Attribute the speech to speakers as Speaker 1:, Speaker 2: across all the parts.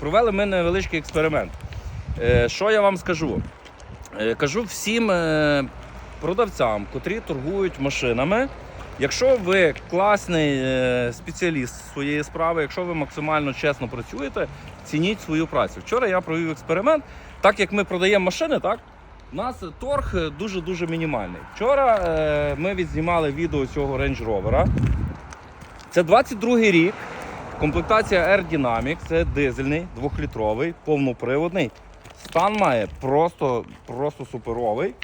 Speaker 1: провели ми невеличкий експеримент. Е, Що я вам скажу? Е, Кажу всім е, продавцям, котрі торгують машинами. Якщо ви класний спеціаліст своєї справи, якщо ви максимально чесно працюєте, цініть свою працю. Вчора я провів експеримент. Так як ми продаємо машини, так у нас торг дуже-дуже мінімальний. Вчора ми відзнімали відео цього Range Rover. Це 22-й рік. Комплектація Air Dynamic, це дизельний, двохлітровий, повноприводний. Стан має просто, просто суперовий.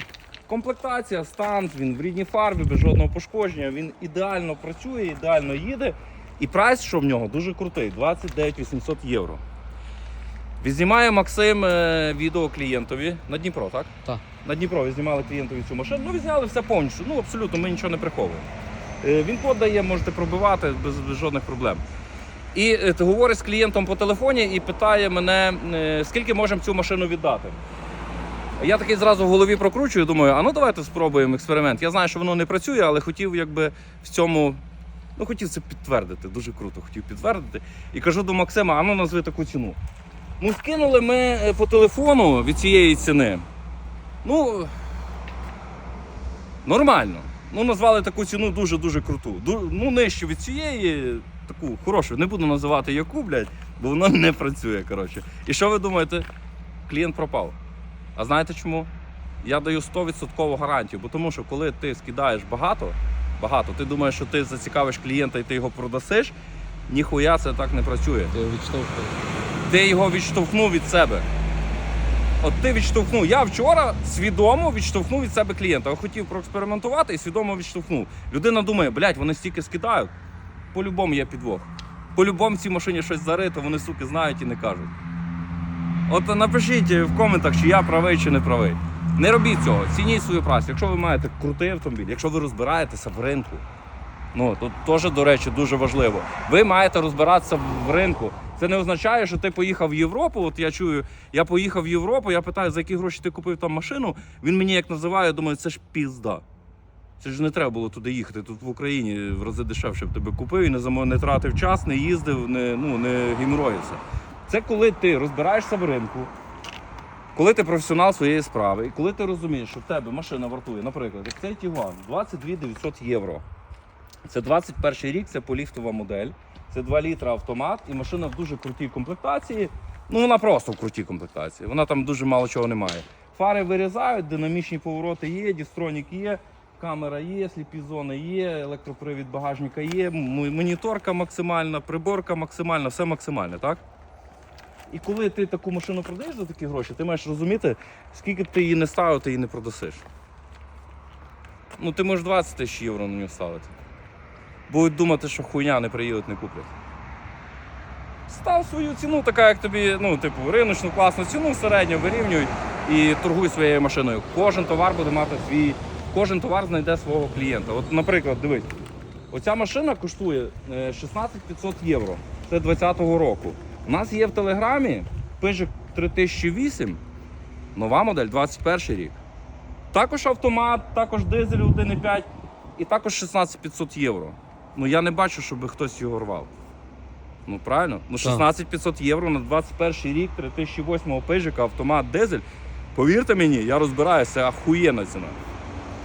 Speaker 1: Комплектація, стан, він в рідній фарбі, без жодного пошкодження. Він ідеально працює, ідеально їде. І прайс, що в нього, дуже крутий 29 800 євро. Відзнімає Максим е, відео клієнтові на Дніпро, так?
Speaker 2: Так.
Speaker 1: На Дніпро відзнімали клієнтові цю машину. Ну, відзняли все повністю. Ну, абсолютно, ми нічого не приховуємо. Е, Він код дає, можете пробивати без, без жодних проблем. І е, говорить з клієнтом по телефоні і питає мене, е, скільки можемо цю машину віддати. Я такий зразу в голові прокручую, думаю, а ну давайте спробуємо експеримент. Я знаю, що воно не працює, але хотів якби в цьому. Ну, хотів це підтвердити, дуже круто хотів підтвердити. І кажу до Максима, а ну назви таку ціну. Ну, скинули ми е, по телефону від цієї ціни. Ну, нормально. Ну, назвали таку ціну дуже-дуже круту. Ну, нижче від цієї, таку хорошу. Не буду називати яку, блядь, бо воно не працює, коротше. І що ви думаєте? Клієнт пропав. А знаєте чому? Я даю 100% гарантію, бо тому що коли ти скидаєш багато, багато, ти думаєш, що ти зацікавиш клієнта і ти його продасиш, ніхуя це так не працює.
Speaker 2: Ти відштовхуєш.
Speaker 1: Ти його відштовхнув від себе. От ти відштовхнув. Я вчора свідомо відштовхнув від себе клієнта. Я хотів проекспериментувати і свідомо відштовхнув. Людина думає, блядь, вони стільки скидають. По-любому є підвох. По-любому цій машині щось зарито, вони суки знають і не кажуть. От напишіть в коментах, чи я правий, чи не правий. Не робіть цього, цініть свою працю. Якщо ви маєте крутий автомобіль, якщо ви розбираєтеся в ринку, ну тут теж, до речі, дуже важливо. Ви маєте розбиратися в ринку. Це не означає, що ти поїхав в Європу. От я чую, я поїхав в Європу, я питаю, за які гроші ти купив там машину. Він мені як називає, думаю, це ж пізда. Це ж не треба було туди їхати. Тут в Україні в рази дешевше б тебе купив і не замо- не тратив час, не їздив, не, ну, не гімроївся. Це коли ти розбираєшся в ринку, коли ти професіонал своєї справи, і коли ти розумієш, що в тебе машина вартує, наприклад, як цей Тігуан, 22 900 євро. Це 21 рік, це поліфтова модель, це 2 літра автомат, і машина в дуже крутій комплектації. Ну, вона просто в крутій комплектації. Вона там дуже мало чого немає. Фари вирізають, динамічні повороти є, дістронік є, камера є, сліпі зони є, електропривід багажника є, моніторка максимальна, приборка максимальна, все максимальне, так? І коли ти таку машину продаєш за такі гроші, ти маєш розуміти, скільки ти її не ставив, ти її не продасиш. Ну, ти можеш 20 тисяч євро на нього ставити. Будуть думати, що хуйня не приїдуть, не куплять. Став свою ціну, така як тобі, ну, типу, риночну класну ціну середньо вирівнюй і торгуй своєю машиною. Кожен товар буде мати свій, кожен товар знайде свого клієнта. От, наприклад, дивись, оця машина коштує е, 16 500 євро. Це 20-го року. У нас є в телеграмі Peugeot 3008, нова модель, 21 рік. Також автомат, також дизель 1,5 і також 16 500 євро. Ну я не бачу, щоб хтось його рвав. Ну правильно? Ну 16 500 євро на 21 рік 3008 пижика, автомат, дизель. Повірте мені, я розбираюся, це ахуєнна ціна.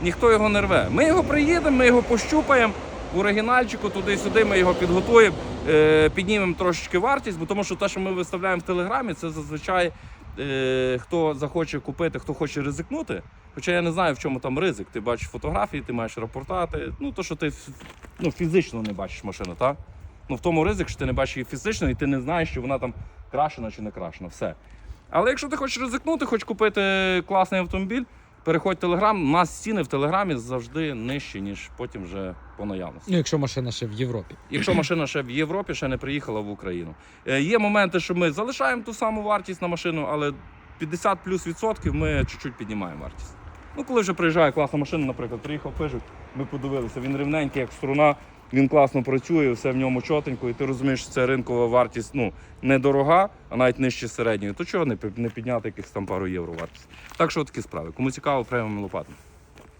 Speaker 1: Ніхто його не рве. Ми його приїдемо, ми його пощупаємо в оригінальчику, туди-сюди ми його підготуємо, е, піднімемо трошечки вартість, бо тому що те, що ми виставляємо в телеграмі, це зазвичай е, хто захоче купити, хто хоче ризикнути. Хоча я не знаю, в чому там ризик. Ти бачиш фотографії, ти маєш рапортати. Ну, то, що ти ну, фізично не бачиш машину, так? Ну, в тому ризик, що ти не бачиш її фізично, і ти не знаєш, що вона там крашена чи не крашена. Все. Але якщо ти хочеш ризикнути, хочеш купити класний автомобіль, переходь в Телеграм. У нас ціни в Телеграмі завжди нижчі, ніж потім вже по наявності.
Speaker 2: Ну, якщо машина ще в Європі.
Speaker 1: Якщо машина ще в Європі, ще не приїхала в Україну. Е, Є моменти, що ми залишаємо ту саму вартість на машину, але 50 плюс відсотків ми чуть-чуть піднімаємо вартість. Ну, коли вже приїжджає класна машина, наприклад, приїхав Peugeot, ми подивилися, він рівненький, як струна, він класно працює, все в ньому чотенько, і ти розумієш, що це ринкова вартість ну, недорога, а навіть нижче середньої. То чого не підняти якихось там пару євро вартість? Так що такі справи. Кому цікаво, прямо лопатимо.